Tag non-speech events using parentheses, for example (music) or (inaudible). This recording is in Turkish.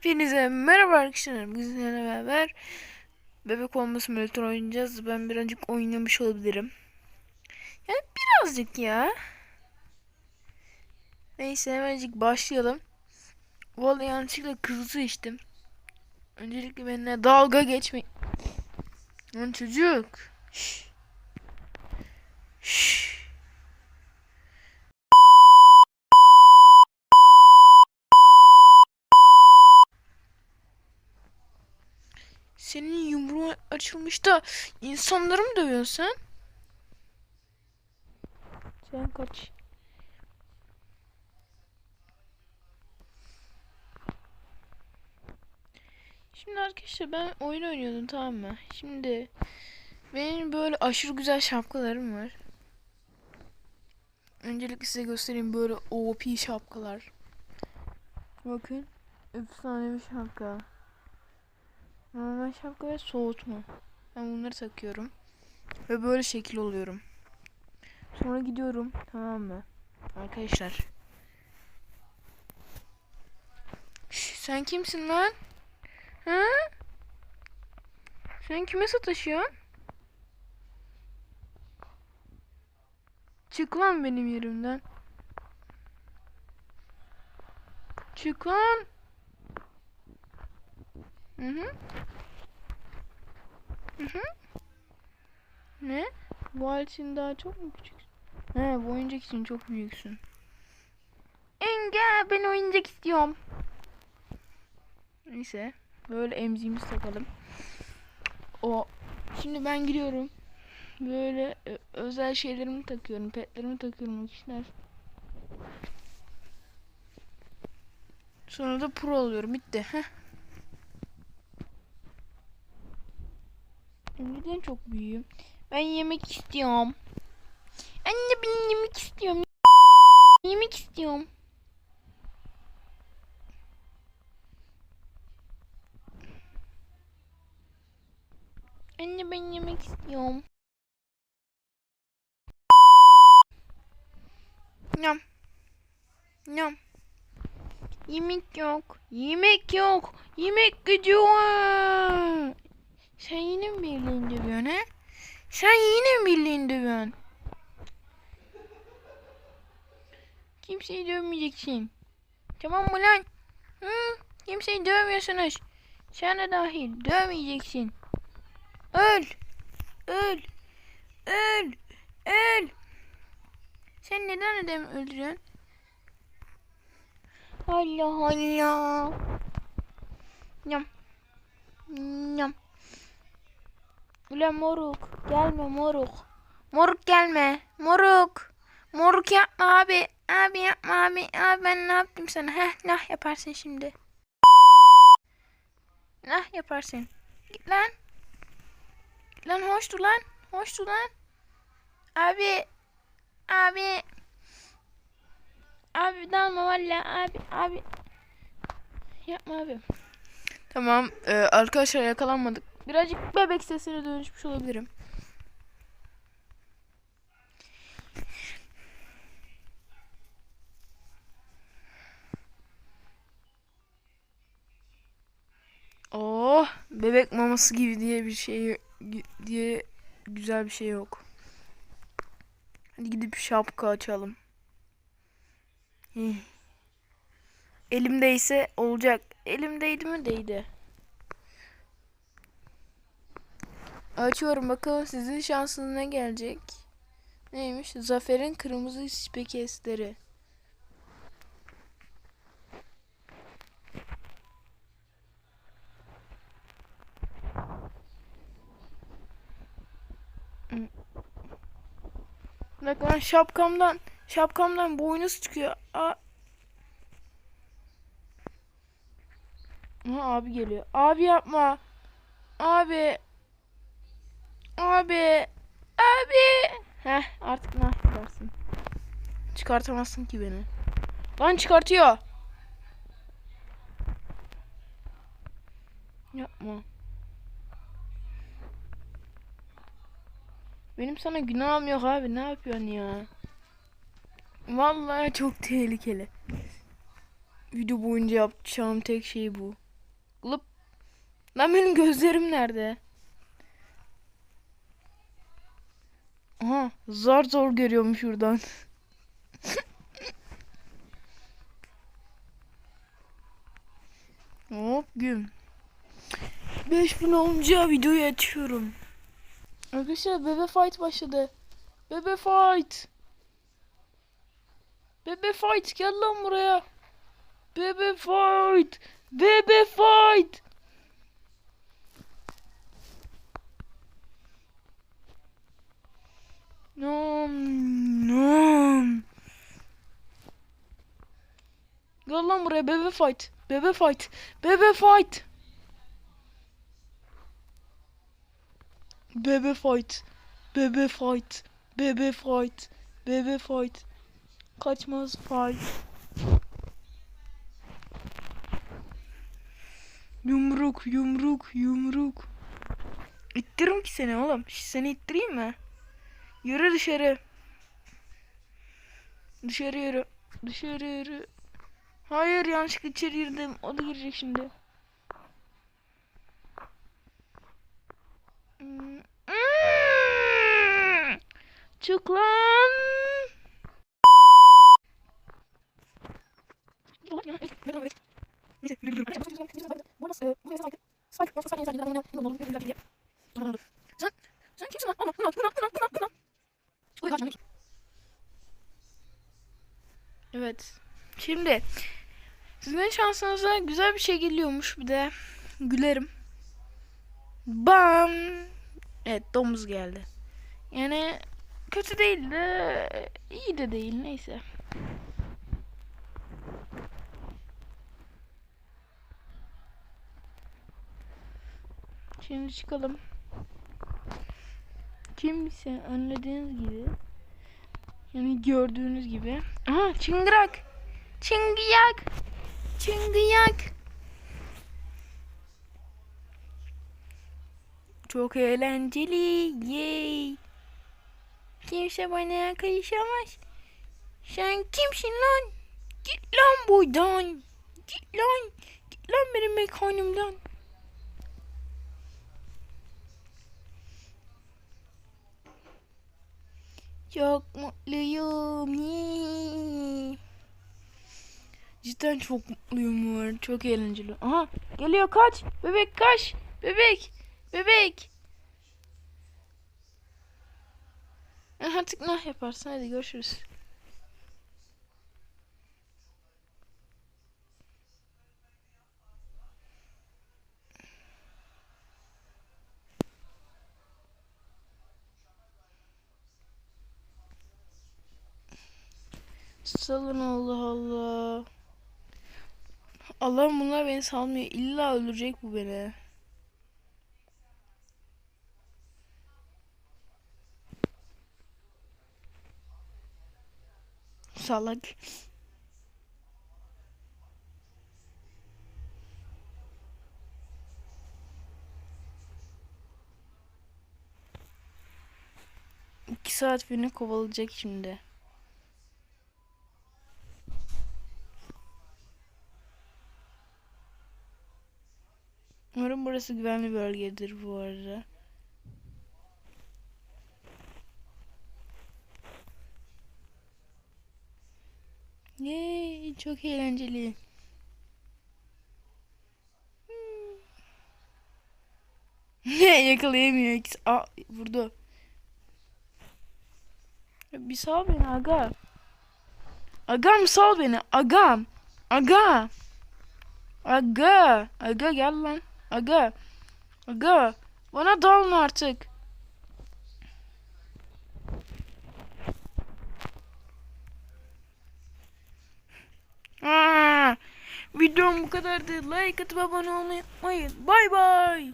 Hepinize merhaba arkadaşlar. Bugün sizinle beraber bebek olma simülatör oynayacağız. Ben birazcık oynamış olabilirim. Yani birazcık ya. Neyse hemencik başlayalım. Vallahi yanlışlıkla kızı içtim. Öncelikle benimle dalga geçme. Lan çocuk. Şş. Şş. Senin yumruğun açılmış da insanları mı dövüyorsun sen? Sen kaç. Şimdi arkadaşlar ben oyun oynuyordum tamam mı? Şimdi benim böyle aşırı güzel şapkalarım var. Öncelikle size göstereyim böyle OP şapkalar. Bakın. Efsane bir şapka. Normal şapka ve soğutma. Ben bunları takıyorum. Ve böyle şekil oluyorum. Sonra gidiyorum. Tamam mı? Arkadaşlar. Şş, sen kimsin lan? Ha? Sen kime sataşıyorsun? Çık lan benim yerimden. Çık lan. Hı hı. Hı hı. Ne? Bu hal için daha çok mu küçüksün? He bu oyuncak için çok büyüksün. Engel ben oyuncak istiyorum. Neyse. Böyle emziğimizi takalım. O. Şimdi ben giriyorum. Böyle ö- özel şeylerimi takıyorum. Petlerimi takıyorum arkadaşlar. Sonra da pro oluyorum. Bitti. Heh. Neden çok büyüğüm? Ben yemek istiyorum. Anne ben yemek istiyorum. Yemek istiyorum. Anne ben yemek istiyorum. Yam. Yam. Yemek yok. Yemek yok. Yemek var. Sen yine mi birliğini dövüyorsun he? Sen yine mi birliğini dövüyorsun? Kimseyi dövmeyeceksin. Tamam mı lan? Hı? Kimseyi dövmüyorsunuz. Sen de dahil dövmeyeceksin. Öl. Öl. Öl. Öl. Sen neden adamı öldürüyorsun? Allah Allah. Yam. Yam. Ulan moruk. Gelme moruk. Moruk gelme. Moruk. Moruk yapma abi. Abi yapma abi. Abi ben ne yaptım sana? Heh nah yaparsın şimdi. Nah yaparsın. Git lan. Git lan hoştu lan. Hoştu lan. Abi. Abi. Abi dalma valla abi abi. Yapma abi. Tamam e, arkadaşlar yakalanmadık. Birazcık bebek sesine dönüşmüş olabilirim. Oh bebek maması gibi diye bir şey diye güzel bir şey yok. Hadi gidip şapka açalım. Hih. Elimdeyse olacak. Elimdeydi mi? Değdi. Açıyorum bakalım sizin şansınız ne gelecek? Neymiş? Zafer'in kırmızı spekesleri. Bak lan şapkamdan şapkamdan boynuz çıkıyor. Aa. Aha, abi geliyor. Abi yapma. Abi. Abi. Abi. Heh artık ne yaparsın? Çıkartamazsın ki beni. Lan çıkartıyor. Yapma. Benim sana günahım yok abi. Ne yapıyorsun ya? Vallahi çok tehlikeli. Video boyunca yapacağım tek şey bu. Glıp. Lan benim gözlerim nerede? Aha zar zor görüyorum şuradan. (laughs) Hop güm. 5000 olunca videoyu açıyorum. Arkadaşlar bebe fight başladı. Bebe fight. Bebe fight gel lan buraya. Bebe fight. Bebe fight. Nom nom. Gel lan buraya bebe fight. Bebe fight. Bebe fight. Bebe fight. Bebe fight. Bebe fight. Bebe fight. Kaçmaz fight. Yumruk, yumruk, yumruk. İttiririm ki seni oğlum. Seni ittireyim mi? Yürü dışarı. Dışarı yürü. Dışarı yürü. Hayır yanlışlıkla içeri girdim. O da girecek şimdi. Hmm. Çık lan. Sen, sen kimsin lan? Ana, ana, ana, ana, ana, ana. Evet. Şimdi sizin şansınıza güzel bir şey geliyormuş bir de. Gülerim. Bam. Evet domuz geldi. Yani kötü değil de iyi de değil neyse. Şimdi çıkalım. Kimse anladığınız gibi yani gördüğünüz gibi. Aha çıngırak. Çıngıyak. Çıngıyak. Çok eğlenceli. Yay. Kimse bana karışamaz. Sen kimsin lan? Git lan buradan. Git lan. Git lan benim mekanımdan. Çok mutluyum. Yee. Cidden çok mutluyum var. Çok eğlenceli. Aha geliyor kaç. Bebek kaç. Bebek. Bebek. Aha tık nah yaparsın. Hadi görüşürüz. Salın Allah Allah. Allah'ım bunlar beni salmıyor. İlla öldürecek bu beni. Salak. İki saat beni kovalayacak şimdi. Umarım burası güvenli bölgedir bu arada. Yay, çok eğlenceli. Ne (laughs) yakalayamıyor. İkisi- Aa, vurdu. Bir sal beni aga. Agam sal beni. Agam. Aga. Aga. Aga gel lan. Aga. Aga. Bana dalma artık. Aa, videom bu kadardı. Like atıp abone olmayı unutmayın. Bay bay.